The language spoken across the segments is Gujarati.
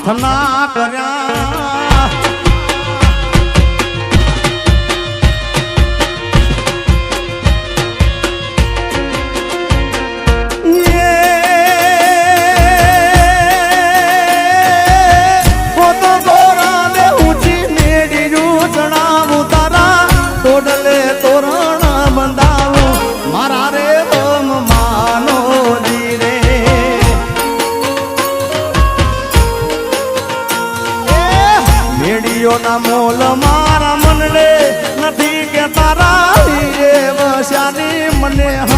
હાથના કર્યા Yeah.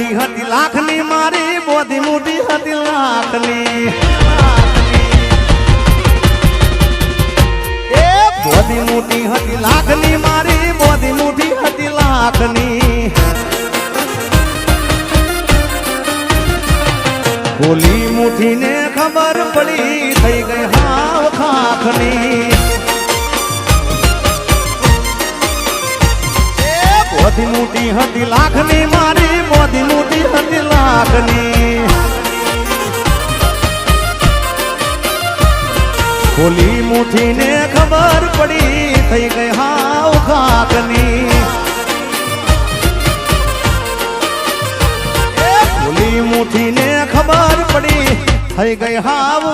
મોટી હતી લાખની, મારી બોધી મોટી હતી લાખની. એ બોધી મોટી હતી લાખની, મારી બોધી મોટી હતી લાખની. બોલી મુઠીને ખબર પડી, થઈ ગઈ હાવ ખાખની. મોટી હતી લાખની ખોલી મુઠીને ખબર પડી, થઈ ગઈ હાવ ખાકની. ખોલી મુઠીને ખબર પડી, થઈ ગઈ હાવ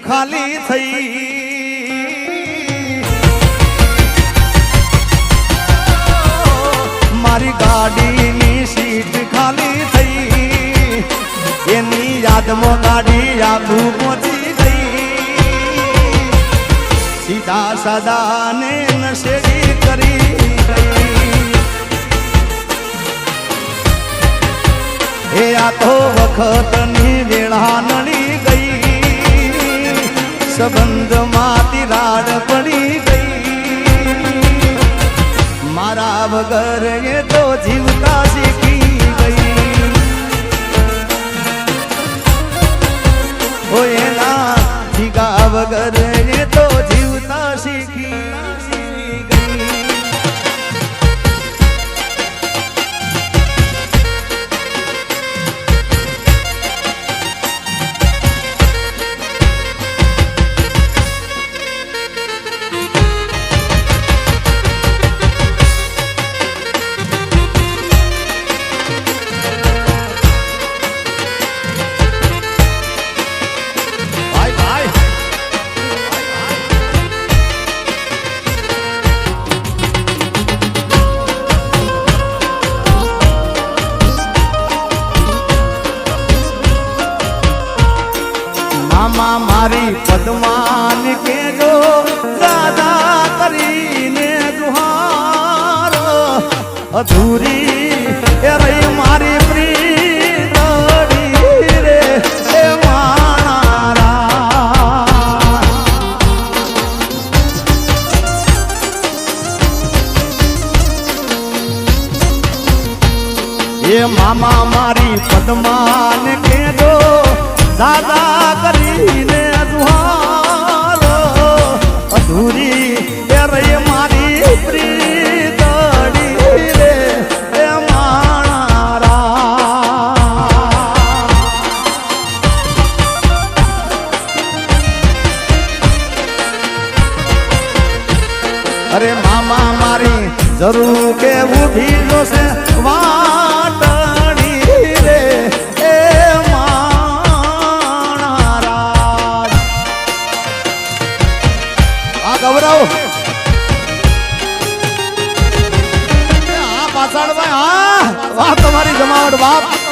ખાલી થઈ. મારી ગાડીની સીટ ખાલી થઈ. એની યાદમાં ગાડી આખું પહોંચી ગઈ. સીધા સદાને નશેડી કરી એ આ તો વખતની વેળા નડી ગઈ. સંબંધમાં તિરાડ પડી ગઈ. મારા વગર એ તો જીવતા શીખી ગઈ. હોય જીગા વગર એ તો જીવતા શીખી અધૂરી એ રહી મારી પ્રી રે એ માણારા એ મામા મારી પદમા ઉપર આવો હા પાછળ ભાઈ હા વાહ તમારી જમાવટ બાપ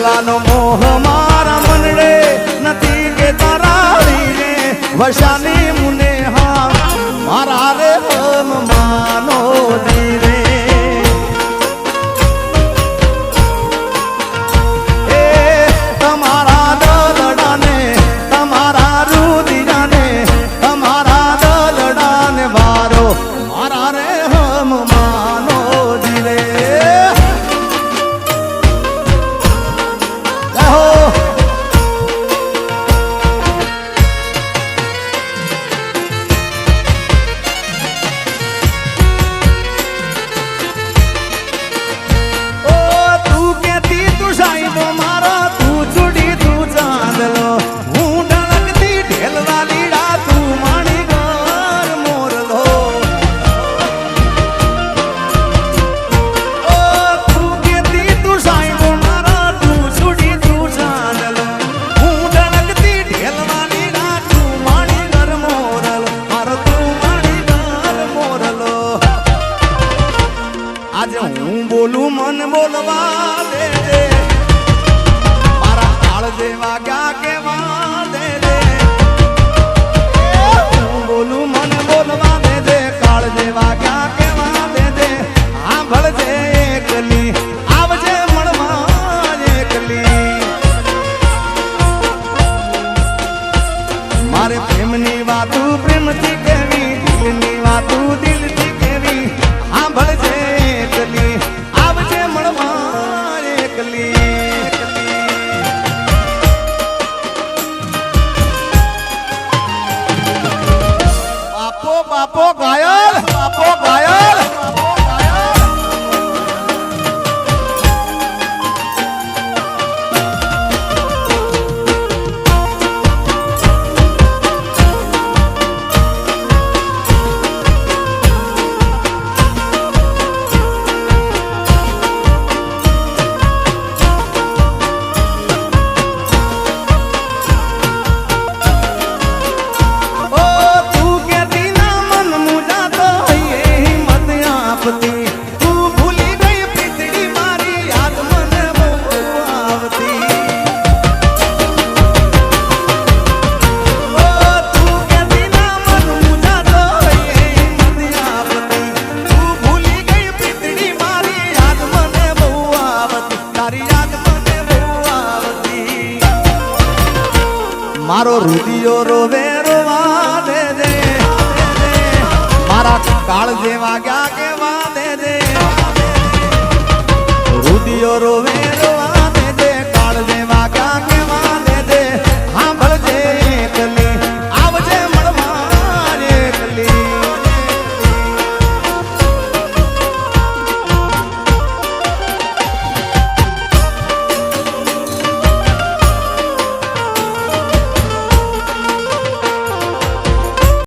ભલાનો મોહ મારા મનડે નથી કે તારાળી ને વસાની મુન મન બોલવા મારો